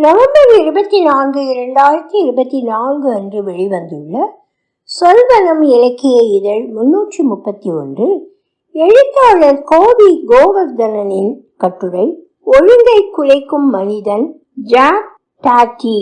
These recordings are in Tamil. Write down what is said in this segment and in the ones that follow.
நவம்பர் இருபத்தி நான்கு இரண்டாயிரத்தி இருபத்தி நான்கு அன்று வெளிவந்துள்ள சொல்வனம் இலக்கிய இதழ் முன்னூற்றி முப்பத்தி ஒன்று எழுத்தாளர் கோவி கோவர்தனனின் கட்டுரை ஒழுங்கை குலைக்கும் மனிதன் ஜாக் டாட்டி.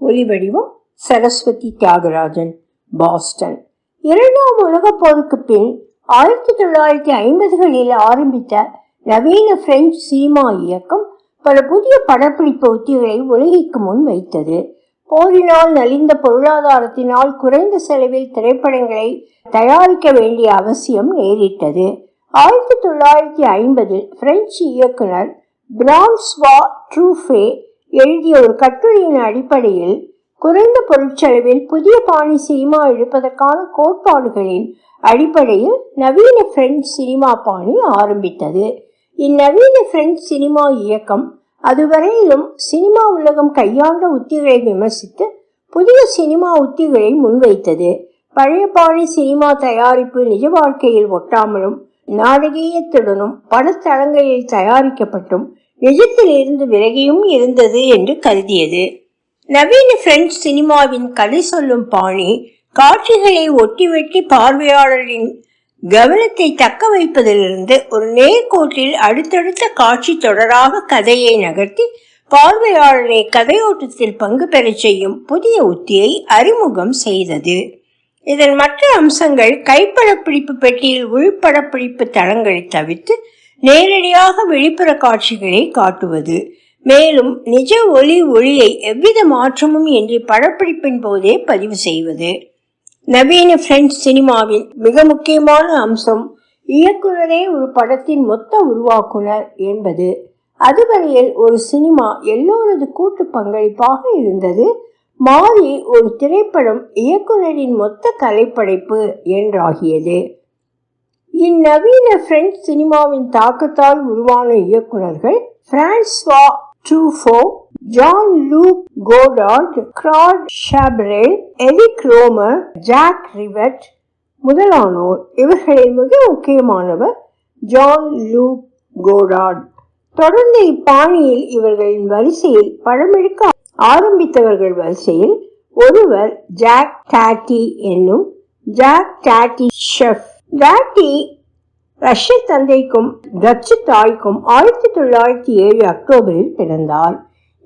ஒலிவடிவம் சரஸ்வதி தியாகராஜன் பாஸ்டன். இரண்டாம் உலகப் போருக்கு பின் ஆயிரத்தி தொள்ளாயிரத்தி ஐம்பதுகளில் ஆரம்பித்த நவீன பிரெஞ்சு சினிமா இயக்கம் பல புதிய படப்பிடிப்பு உத்திகளை உலகிற்கு முன் வைத்தது போரினால் நலிந்த பொருளாதாரத்தினால் குறைந்த செலவில் திரைப்படங்களை தயாரிக்க வேண்டிய அவசியம் நேரிட்டது. ஆயிரத்தி தொள்ளாயிரத்தி ஐம்பதில் பிரெஞ்சு இயக்குனர் பிரான்ஸ்வா ட்ரூஃபே எழுதிய ஒரு கட்டுரையின் அடிப்படையில் குறைந்த பொருட்செலவில் புதிய பாணி சினிமா எடுப்பதற்கான கோட்பாடுகளின் அடிப்படையில் நவீன பிரெஞ்சு சினிமா பாணி ஆரம்பித்தது. இந்நவீன பிரெஞ்சு சினிமா இயக்கம் அதுவரையிலும் சினிமா உலகம் கையாண்ட உத்திகளை விமர்சித்து புதிய சினிமா உத்திகளை முன்வைத்தது. பழைய பாணி சினிமா தயாரிப்பு நிஜ வாழ்க்கையில் ஒட்டாமலும் நாடகீயத்துடனும் படத்தளங்களில் தயாரிக்கப்பட்டும் நிஜத்தில் இருந்து விலகியும் இருந்தது என்று கருதியது. நவீன பிரெஞ்சு சினிமாவின் கதை சொல்லும் பாணி காட்சிகளை ஒட்டி வெட்டி பார்வையாளரின் கவனத்தை தக்க வைப்பதிலிருந்து ஒரு நேர்கோட்டில் அடுத்தடுத்த காட்சி தொடராக கதையை நகர்த்தி பார்வையாளரை கதையோட்டத்தில் பங்கு பெறச் செய்யும் புதிய உத்தியை அறிமுகம் செய்தது. இதன் மற்ற அம்சங்கள் கைப்படப்பிடிப்பு பெட்டியில் உள்படப்பிடிப்பு தளங்களை தவிர்த்து நேரடியாக வெளிப்புற காட்சிகளை காட்டுவது. மேலும் நிஜ ஒளி ஒளியை எவ்வித மாற்றமும் இன்றி படப்பிடிப்பின் போதே பதிவு செய்வது. நவீன பிரெஞ்சு சினிமாவில் மிக முக்கியமான அம்சம் இயக்குனரே ஒரு படத்தின் மொத்த உருவாக்குனர் என்பது. அதுவரையில் ஒரு சினிமா எல்லோரது கூட்டு பங்களிப்பாக இருந்தது. மாறி ஒரு திரைப்படம் இயக்குனரின் மொத்த கலைப்படைப்பு என்றாகியது. இந்நவீன பிரெஞ்சு சினிமாவின் தாக்கத்தால் உருவான இயக்குனர்கள் François Truffaut Jean Luc Godard Claude Chabrol Eric Rohmer Jacques Rivette முதலானோர். இவர்களில் மிக முக்கியமானவர் ஜான் லூக் கோடார்ட் தொடர்ந்து இப்பாணியில் இவர்களின் வரிசையில் படமெடுக்க ஆரம்பித்தவர்கள் வரிசையில் ஒருவர் ஜாக் டாட்டி என்னும் ஜாக் டாட்டி ஷெஃப் டாட்டி ரஷ்ய தந்தைக்கும் டச்சு தாய்க்கும் ஆயிரத்தி தொள்ளாயிரத்தி ஏழு அக்டோபரில் பிறந்தார்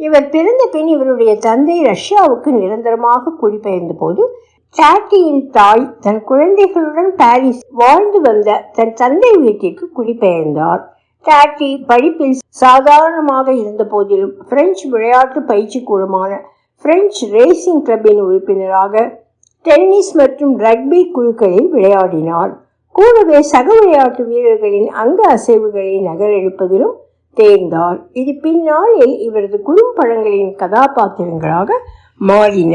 இவர் பிறந்த பின் இவருடைய தந்தை ரஷ்யாவுக்கு நிரந்தரமாக குடிபெயர்ந்த போது டாட்டியின் தாய் தன் குழந்தைகளுடன் பாரிஸ் வாழ்ந்து வந்த தன் தந்தை வீட்டிற்கு குடிபெயர்ந்தார். டாட்டி படிப்பில் சாதாரணமாக இருந்த போதிலும் பிரெஞ்சு விளையாட்டு பயிற்சி கூடமான பிரெஞ்சு ரேசிங் கிளப்பின் உறுப்பினராக டென்னிஸ் மற்றும் ரக்பி குழுக்களில் விளையாடினார். கூடவே சக விளையாட்டு வீரர்களின் அங்க அசைவுகளை நகலெடுப்பதிலும் தேர்ந்தார். இது பின்னாளில் இவரது குறும்படங்களின் கதாபாத்திரங்களாக மாறின.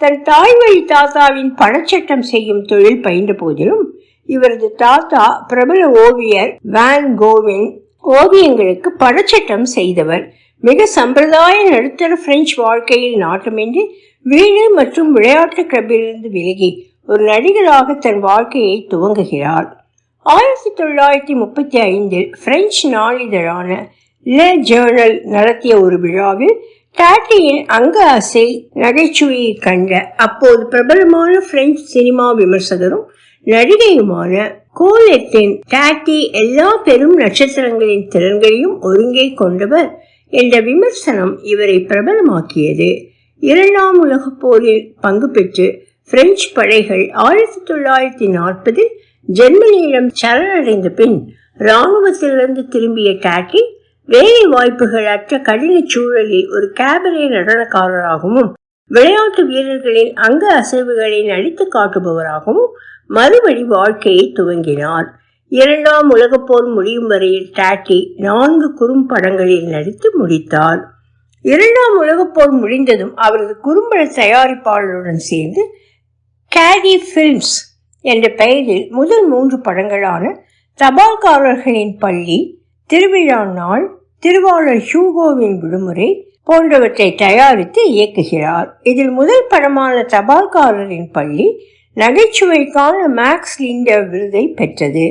தன் தாய் வழி தாத்தாவின் பணச்சட்டம் செய்யும் தொழில் பயின்ற போதிலும் இவரது தாத்தா பிரபல ஓவியர் வேன் கோவின் ஓவியங்களுக்கு படச்சட்டம் செய்தவர். மிக சம்பிரதாய நடுத்தர பிரெஞ்சு வாழ்க்கையில் நாட்டமின்றி வீடு மற்றும் விளையாட்டு கிளப்பிலிருந்து விலகி ஒரு நடிகராக தன் வாழ்க்கையை துவங்குகிறார் ஆயிரத்தி தொள்ளாயிரத்தி முப்பத்தி ஐந்தில் பிரெஞ்சு நாளிதழான லே ஜேர்னல் நடத்திய ஒரு விழாவில் டாட்டியின் அங்க அசை நகைச்சுவையை கண்ட அப்போது பிரபலமான பிரெஞ்சு சினிமா விமர்சகரும் நடிகையுமான கோலெட்டின் டாட்டி எல்லா பெரும் நட்சத்திரங்களின் திறன்களையும் ஒருங்கே கொண்டவர் என்ற விமர்சனம் இவரை பிரபலமாக்கியது. இரண்டாம் உலகப் போரில் பங்கு பெற்று பிரெஞ்சு படைகள் ஆயிரத்தி தொள்ளாயிரத்தி நாற்பதில் ஜெர்மனியிடம் சரணடைந்த பின் இராணுவத்திலிருந்து திரும்பிய டாட்டி வேலை வாய்ப்புகள் அற்ற கடின சூழலில் ஒரு கேபரே நடனக்காரராகவும் விளையாட்டு வீரர்களின் அங்க அசைவுகளை நடித்து காட்டுபவராகவும் மறுபடி வாழ்க்கையை துவங்கினார். இரண்டாம் உலகப் போர் முடியும் வரையில் டாட்டி நான்கு குறும்படங்களில் நடித்து முடித்தார். இரண்டாம் உலகப் போர் முடிந்ததும் அவரது குறும்பட தயாரிப்பாளருடன் சேர்ந்து கேரி ஃபில்ம்ஸ் என்ற பெயரில் முதல் மூன்று படங்களான தபால்காரர்களின் பள்ளி திருவிழா நாள் திருவாளர் ஹியூகோவின் விடுமுறை போன்றவற்றை தயாரித்து இயக்குகிறார். இதில் முதல் படமான தபால்காரரின் பள்ளி நகைச்சுவைக்கான மேக்ஸ் லிண்டர் விருதை பெற்றது.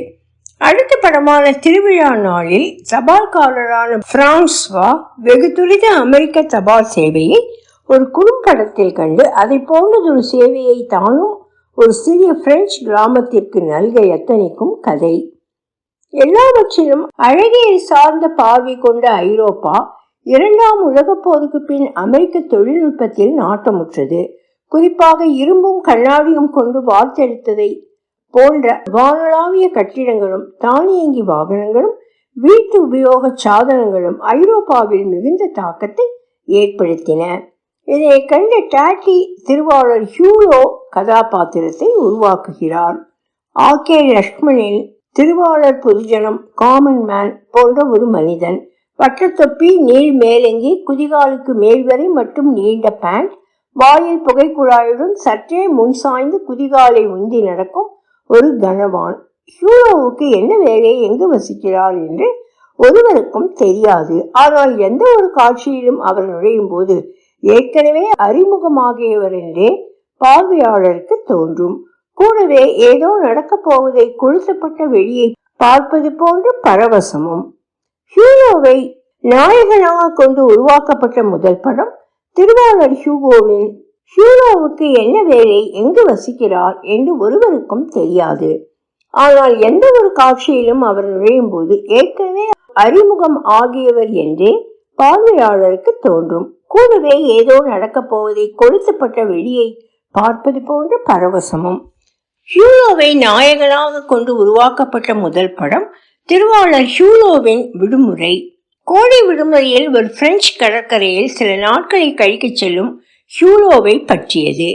அடுத்த படமான திருவிழா நாளில் தபால்காரரான பிரான்ஸ்வா வெகு துரித அமெரிக்க தபால் சேவையை ஒரு குறும்படத்தில் கண்டு அதை போன்றதொரு சேவையை தானும் ஒரு சிறிய பிரெஞ்சு கிராமத்திற்கு நல்க எத்தனைக்கும் கதை. எல்லாவற்றிலும் அழகியை சார்ந்த பார்வை கொண்ட ஐரோப்பா இரண்டாம் உலகப் போருக்கு பின் அமெரிக்க தொழில்நுட்பத்தில் நாட்டமுற்றது. குறிப்பாக இரும்பும் கண்ணாடியும் கொண்டு வார்த்தெடுத்ததை போன்ற வானளாவிய கட்டிடங்களும் தானியங்கி வாகனங்களும் வீட்டு உபயோக சாதனங்களும் ஐரோப்பாவில் மிகுந்த தாக்கத்தை ஏற்படுத்தின. இதை கண்ட டாட்டி திருவாளர் ஹியூலோ கதாபாத்திரத்தை உருவாக்குகிறார். ஆகே லக்ஷ்மணில் திருவாளர் பொதுஜனம் காமன் மேன் போன்ற ஒரு மனிதன். வட்டத்தொப்பி நீள் மேலங்கி குதிகாலுக்கு மேல் வரை மற்றும் நீண்ட பேண்ட் வாயில் புகைக்குழாயுடன் சற்றே முன் சாய்ந்து குதிகாலை உந்தி நடக்கும் ஒரு கனவான். ஹியூலோவுக்கு என்ன வேலை? எங்கு வசிக்கிறார் என்று ஒருவருக்கும் தெரியாது. ஆனால் எந்த ஒரு காட்சியிலும் அவர் நுழையும் போது ஏற்கனவே அறிமுகமாகியவரென்றே பார்வையாளருக்கு தோன்றும். கூடவே ஏதோ நடக்கப் போவதை கொளுத்தப்பட்ட வெளியை பார்ப்பது போன்ற பரவசமும். ஹியூகோவை நாயகனாக கொண்டு உருவாக்கப்பட்ட முதல் படம் திருவாளர் ஹியூகோவின் ஹியூரோவுக்கு என்ன வேலை எங்கு வசிக்கிறார் என்று ஒருவருக்கும் தெரியாது. ஆனால் எந்த ஒரு காட்சியிலும் அவர் நுழையும் போது ஏற்கனவே அறிமுகம் ஆகியவர் என்றே பார்வையாளருக்கு தோன்றும். கூடவே ஏதோ நடக்கப் போவதை கொளுத்தப்பட்ட வெளியை பார்ப்பது போன்ற பரவசமும். ஹியூலோவை நாயகனாக கொண்டு உருவாக்கப்பட்ட முதல் படம் திருவாளர் ஹியூலோவின் விடுமுறை. கோடை விடுமுறையில் ஒரு பிரெஞ்சு கடற்கரையில் சில நாட்களை கழிக்கச் செல்லும் ஹியூலோவை பற்றியது.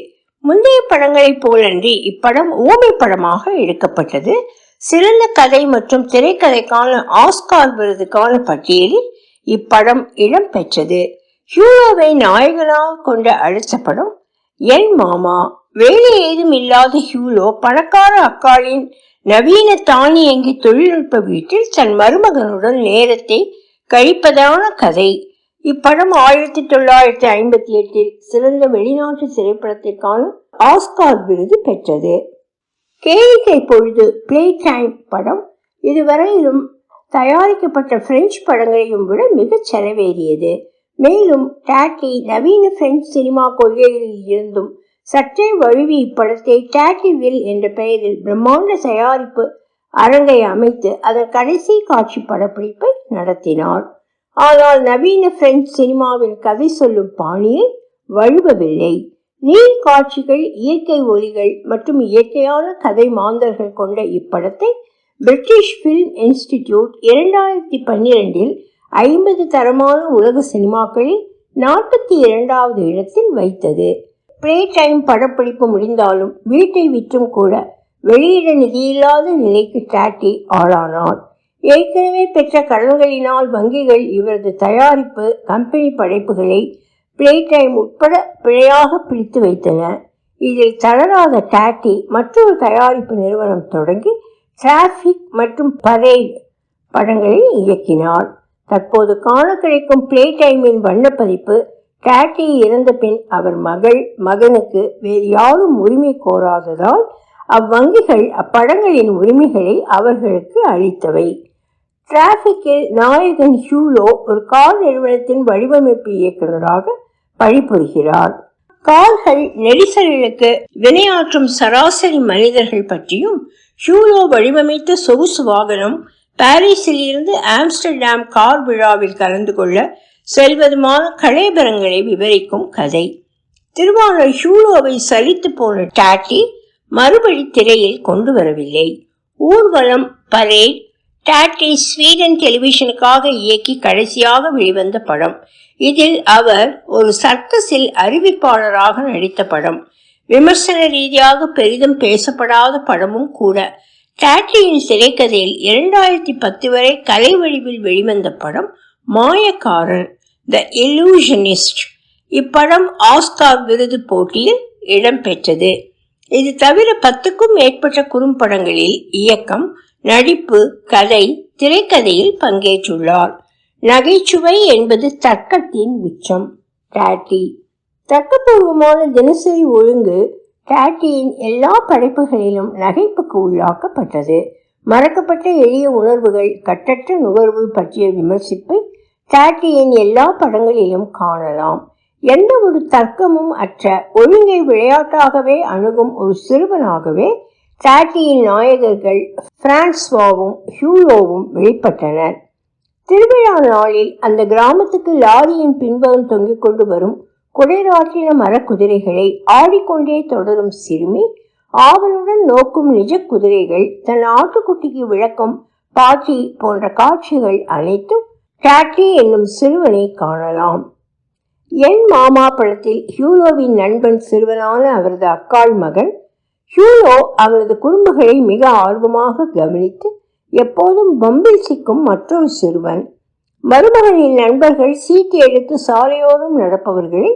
முந்தைய படங்களைப் போலன்றி இப்படம் ஓமை படமாக எடுக்கப்பட்டது. சிறந்த கதை மற்றும் திரைக்கதைக்கான ஆஸ்கார் விருதுக்கான பட்டியலில் இப்படம் இடம் பெற்றது. ஹியூலோவை நாயகனாக கொண்ட அழைச்சப்படும் படம் என் மாமா வேலை ஏதும் இல்லாத ஹியூலோ பணக்கார அக்காளின் நவீன தானியங்கி தொழில்நுட்ப வீட்டில் தன் மருமகனுடன் நேரத்தை கழிப்பதான கதை. இப்படம் ஆயிரத்தி தொள்ளாயிரத்தி ஐம்பத்தி எட்டில் சிறந்த வெளிநாட்டு திரைப்படத்திற்கான ஆஸ்கார் விருது பெற்றது. கேளிக்கை பொழுது பிளே டைம் படம் இதுவரையிலும் தயாரிக்கப்பட்ட பிரெஞ்சு படங்களையும் விட மிகச் செலவேறியது. மேலும் டாட்டி நவீன பிரெஞ்சு சினிமா கொள்கைகளில் இருந்தும் சற்றே வழுவி இப்படத்தை டாட்டி வில் என்ற பெயரில் பிரம்மாண்ட தயாரிப்பு அரங்கை அமைத்து அதன் கடைசி காட்சி படப்பிடிப்பை நடத்தினார். ஆனால் நவீன பிரெஞ்சு சினிமாவின் கதை சொல்லும் பாணியை வழுவவில்லை. நீர் காட்சிகள் இயற்கை ஒலிகள் மற்றும் இயற்கையான கதை மாந்தர்கள் கொண்ட இப்படத்தை பிரிட்டிஷ் பிலிம் இன்ஸ்டிடியூட் இரண்டாயிரத்தி பன்னிரெண்டில் ஐம்பது தரமான உலக சினிமாக்களில் நாற்பத்தி இரண்டாவது இடத்தில் வைத்தது. பிளே டைம் படப்பிடிப்பு முடிந்தாலும் வீட்டை விற்றும் கூட வெளியிட நிதியில்லாத நிலைக்கு டாட்டி ஆளானார். ஏற்கனவே பெற்ற கடன்களினால் வங்கிகள் இவரது தயாரிப்பு கம்பெனி படைப்புகளை பிளே டைம் உட்பட பிழையாக பிடித்து வைத்தன. இதில் தளராத டாட்டி மற்றொரு தயாரிப்பு நிறுவனம் தொடங்கி டிராபிக் மற்றும் பரேட் படங்களை இயக்கினார். தற்போது காண கிடைக்கும் பிளே டைமின் வண்ணப்பதிப்பு கேட்டி இறந்த பின் அவர் மகள் மகனுக்கு வேறு யாரும் உரிமை கோராததால் அவ்வங்கிகள் அப்படங்களின் உரிமைகளை அவர்களுக்கு அளித்தவை. டிராபிக்கில் நாயகன் ஹியூலோ ஒரு கார் நிறுவனத்தின் வடிவமைப்பு இயக்குநராக பணிபுரிகிறார். கார்கள் நெரிசல்களுக்கு வினையாற்றும் சராசரி மனிதர்கள் பற்றியும் ஹியூலோ வடிவமைத்த சொகுசு வாகனம் பாரிஸில் இருந்து ஆம்ஸ்டர்டாம் கார் விழாவில் கலந்து கொள்ள செல்வதுமான கலைபரங்களை விவரிக்கும் கதை. திருவாளர் ஹூலோவை சலித்து போன டாட்டி மறுபடி திரையில் கொண்டு வரவில்லை. ஊர்வலம் பரேட் டாட்டி ஸ்வீடன் டெலிவிஷனுக்காக இயக்கி கடைசியாக வெளிவந்த படம். இதில் அவர் ஒரு சர்க்கஸில் அறிவிப்பாளராக நடித்த படம். விமர்சன ரீதியாக பெரிதும் பேசப்படாத படமும் கூட. டாட்டியின் சிறைக்கதையில் இரண்டாயிரத்தி பத்து வரை கலை வடிவில் வெளிவந்த படம் மாயக்காரன் த illusionist. இப்படம் ஆஸ்கார் விருது போட்டியில் இடம்பெற்றது இது தவிர பத்துக்கும் மேற்பட்ட குறும்படங்களில் இயக்கம் நடிப்பு கதை திரைக்கதையில் பங்கேற்றுள்ளார். நகைச்சுவை என்பது தர்க்கத்தின் உச்சம். டாட்டி தர்க்கபூர்வமான தினசரி ஒழுங்கு டாட்டியின் எல்லா படைப்புகளிலும் நகைப்புக்கு உள்ளாக்கப்பட்டது. மறக்கப்பட்ட எளிய உணர்வுகள் கட்டற்ற நுகர்வு பற்றிய விமர்சிப்பை டாட்டியின் எல்லா படங்களிலும் காணலாம். எந்த ஒரு தர்க்கமும் அற்ற ஒழுங்கை விளையாட்டாகவே அணுகும் ஒரு சிறுவனாகவே டாட்டியின் நாயகர்கள் பிரான்ஸ்வாவும் ஹியூலோவும் வெளிப்பட்டனர். திருவிழா நாளில் அந்த கிராமத்துக்கு லாரியின் பின்பகம் தொங்கிக் கொண்டு வரும் குடைராட்டின மரக்குதிரைகளை ஆடிக்கொண்டே தொடரும் சிறுமி ஆவலுடன் நோக்கும் நிஜ குதிரைகள் தன் ஆட்டுக்குட்டிக்கு விளக்கம் பாட்டி போன்ற காட்சிகள் அனைத்தும் டாட்டி என்னும் சிறுவனை காணலாம். என் மாமா படத்தில் ஹியூலோவின் நண்பன் சிறுவனான அவரது அக்காள் மகன் ஹியூலோ அவரது குறும்புகளை மிக ஆர்வமாக கவனித்து எப்போதும் பம்பில் சிக்கும் மற்றொரு சிறுவன். மருமகனின் நண்பர்கள் சீட்டு எடுத்து சாலையோரம் நடப்பவர்களை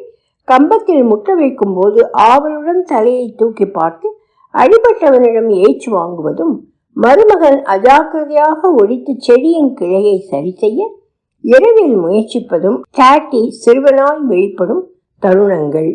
கம்பத்தில் முட்ட வைக்கும் போது ஆவலுடன் தலையை தூக்கி பார்த்து அடிபட்டவனிடம் ஏச்சு வாங்குவதும் மருமகன் அஜாக்கிரதையாக ஒடித்து செடியின் கிளையை சரி செய்ய இரவில் முயற்சிப்பதும் சாட்டி சிறுவனாய் வெளிப்படும் தருணங்கள்.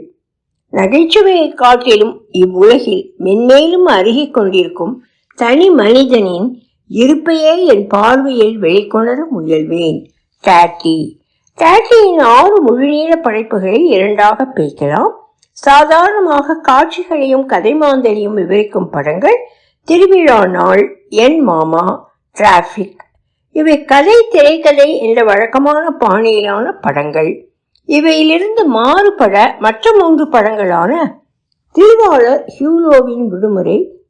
நகைச்சுவையை காட்டிலும் இவ்வுலகில் மென்மேலும் அருகிக் கொண்டிருக்கும் தனி மனிதனின் இருப்பையே என் பார்வையில் வெளிக்கொணர முயல்வேன். டாட்டி டாட்டியின் ஆறு முழுநீள படைப்புகளை இரண்டாக பிரிக்கலாம். சாதாரணமாக காட்சிகளையும் கதை கதைமாந்தரையும் விவரிக்கும் படங்கள் திருவிழா நாள் என் மாமா டிராபிக் இவை கதை திரைக்கதை என்ற வழக்கமான பாணியிலான படங்கள். இவையிலிருந்து மாறுபட மற்ற மூன்று படங்களான திருவாளர் ஹியூலோவின் விடுமுறை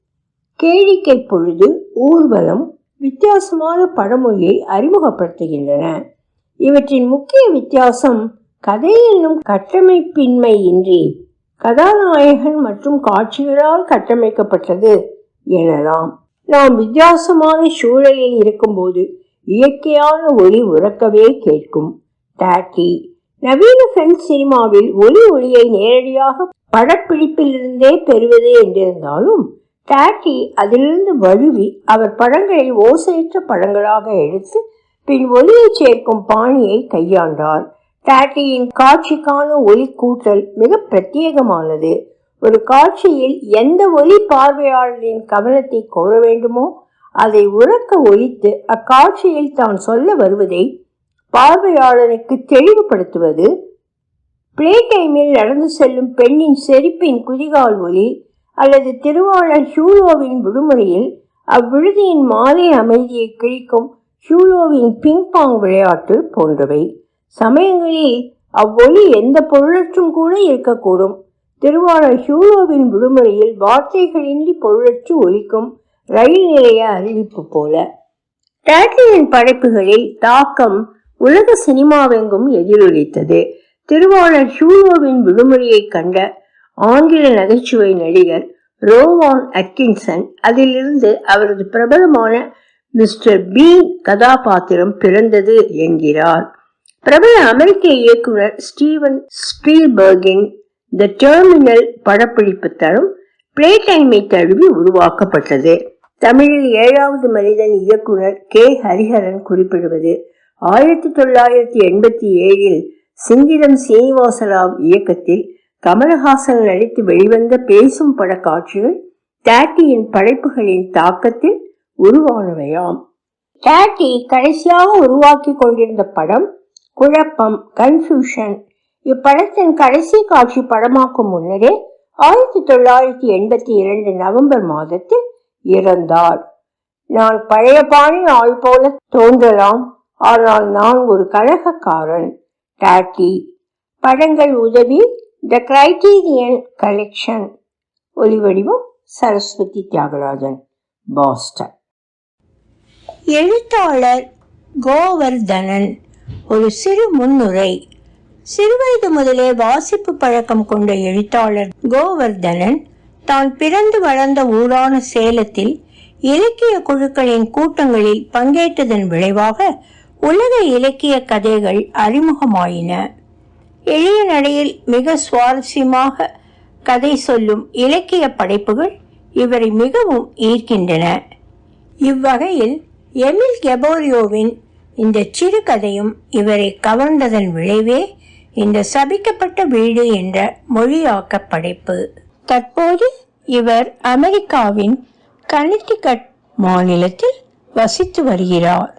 கேளிக்கை பொழுது ஊர்வலம் வித்தியாசமான படமொழியை அறிமுகப்படுத்துகின்றன. இவற்றின் முக்கிய வித்தியாசம் கதை என்னும் கட்டமைப்பின்மையின்றி கதாநாயகன் மற்றும் காட்சிகளால் கட்டமைக்கப்பட்டது எனலாம். நாம் வித்தியாசமான சூழலில் இருக்கும்போது இயற்கையான ஒளி உறக்கவே கேட்கும். டாட்டி நவீன பிரெஞ்சு சினிமாவில் ஒளி ஒளியை நேரடியாக படப்பிடிப்பிலிருந்தே பெறுவது என்றிருந்தாலும் டாட்டி அதிலிருந்து வழுவி அவர் படங்களை ஓசையற்ற படங்களாக எடுத்து பின் ஒலியைச் சேர்க்கும் பாணியை கையாண்டார். டாட்டியின் காட்சிக்கான ஒலி கூட்டல் மிக பிரத்யேகமானது. ஒரு காட்சியில் எந்த ஒலி பார்வையாளரின் கவனத்தை கோர வேண்டுமோ அதை உறக்க ஒழித்து அக்காட்சியில் தான் சொல்ல வருவதை பார்வையாளனுக்கு தெளிவுபடுத்துவது. பிளே டைமில் நடந்து செல்லும் பெண்ணின் செரிப்பின் குதிகால் ஒலி அல்லது திருவாளர் ஹியூலோவின் விடுமுறையில் அவ்விடுதியின் மாலை அமைதியை கிழிக்கும் ஹியூலோவின் பிங்பாங் விளையாட்டு போன்றவை. சமயங்களில் அவ்வொலி எந்த பொருளற்றும் கூட இருக்கக்கூடும். திருவாளர் ஹியூலோவின் விடுமுறையில் வார்த்தைகளின்றி பொருளற்று ஒலிக்கும் ரயில் நிலைய அறிவிப்பு போல. டேட்லியின் படைப்புகளில் தாக்கம் உலக சினிமாவெங்கும் எதிரொலித்தது. திருவாளர் ஹியூலோவின் விடுமுறையை கண்ட ஆங்கில நகைச்சுவை நடிகர் ரோவான் அட்கின்சன் அதிலிருந்து அவரது பிரபலமான மிஸ்டர் பீன் கதாபாத்திரம் பிறந்தது என்கிறார். பிரபல அமெரிக்க இயக்குனர் ஸ்டீவன் ஸ்பீல்பர்கின் த டெர்மினல் படப்பிடிப்பு தரும் பிளே டைமை தழுவி உருவாக்கப்பட்டது. தமிழில் ஏழாவது மனிதன் இயக்குனர் கே. ஹரிஹரன் குறிப்பிடுவது ஆயிரத்தி தொள்ளாயிரத்தி எண்பத்தி ஏழில் சிங்கிதம் சீனிவாசராவ் இயக்கத்தில் கமலஹாசன் நடித்து வெளிவந்த பேசும் பட காட்சிகள் தேட்டியின் படைப்புகளின் தாக்கத்தில் உருவானவையாம். டாட்டி கடைசியாக உருவாக்கி கொண்டிருந்த படம் குழப்பம் கன்ஃபியூஷன் இப்படத்தின் கடைசி காட்சி படமாக்கும் முன்னரே ஆயிரத்தி தொள்ளாயிரத்தி எண்பத்தி இரண்டு நவம்பர் மாதத்தில் இறந்தார். நான் பழைய பாணி ஆள் போல தோன்றலாம் ஆனால் நான் ஒரு கழகக்காரன் டாட்டி படங்கள் உதவி த கிரைட்டீரியன் கலெக்ஷன் ஒலிவடிவம் சரஸ்வதி தியாகராஜன் பாஸ்டன் எழுத்தாளர் கோவர்தனன் ஒரு சிறு முன்னுரை. சிறுவயது முதலே வாசிப்பு பழக்கம் கொண்ட எழுத்தாளர் கோவர்தனன் தான் பிறந்து வளர்ந்த ஊரான சேலத்தில் இலக்கிய குழுக்களின் கூட்டங்களில் பங்கேற்றதன் விளைவாக உலக இலக்கிய கதைகள் அறிமுகமாயின. எளிய நடையில் மிக சுவாரஸ்யமாக கதை சொல்லும் இலக்கிய படைப்புகள் இவரை மிகவும் ஈர்க்கின்றன. இவ்வகையில் எமில் கெபோரியோவின் இந்த சிறுகதையும் இவரை கவர்ந்ததன் விளைவே இந்த சபிக்கப்பட்ட வீடு என்ற மொழியாக்க படைப்பு. தற்போது இவர் அமெரிக்காவின் கனிட்டிகட் மாநிலத்தில் வசித்து வருகிறார்.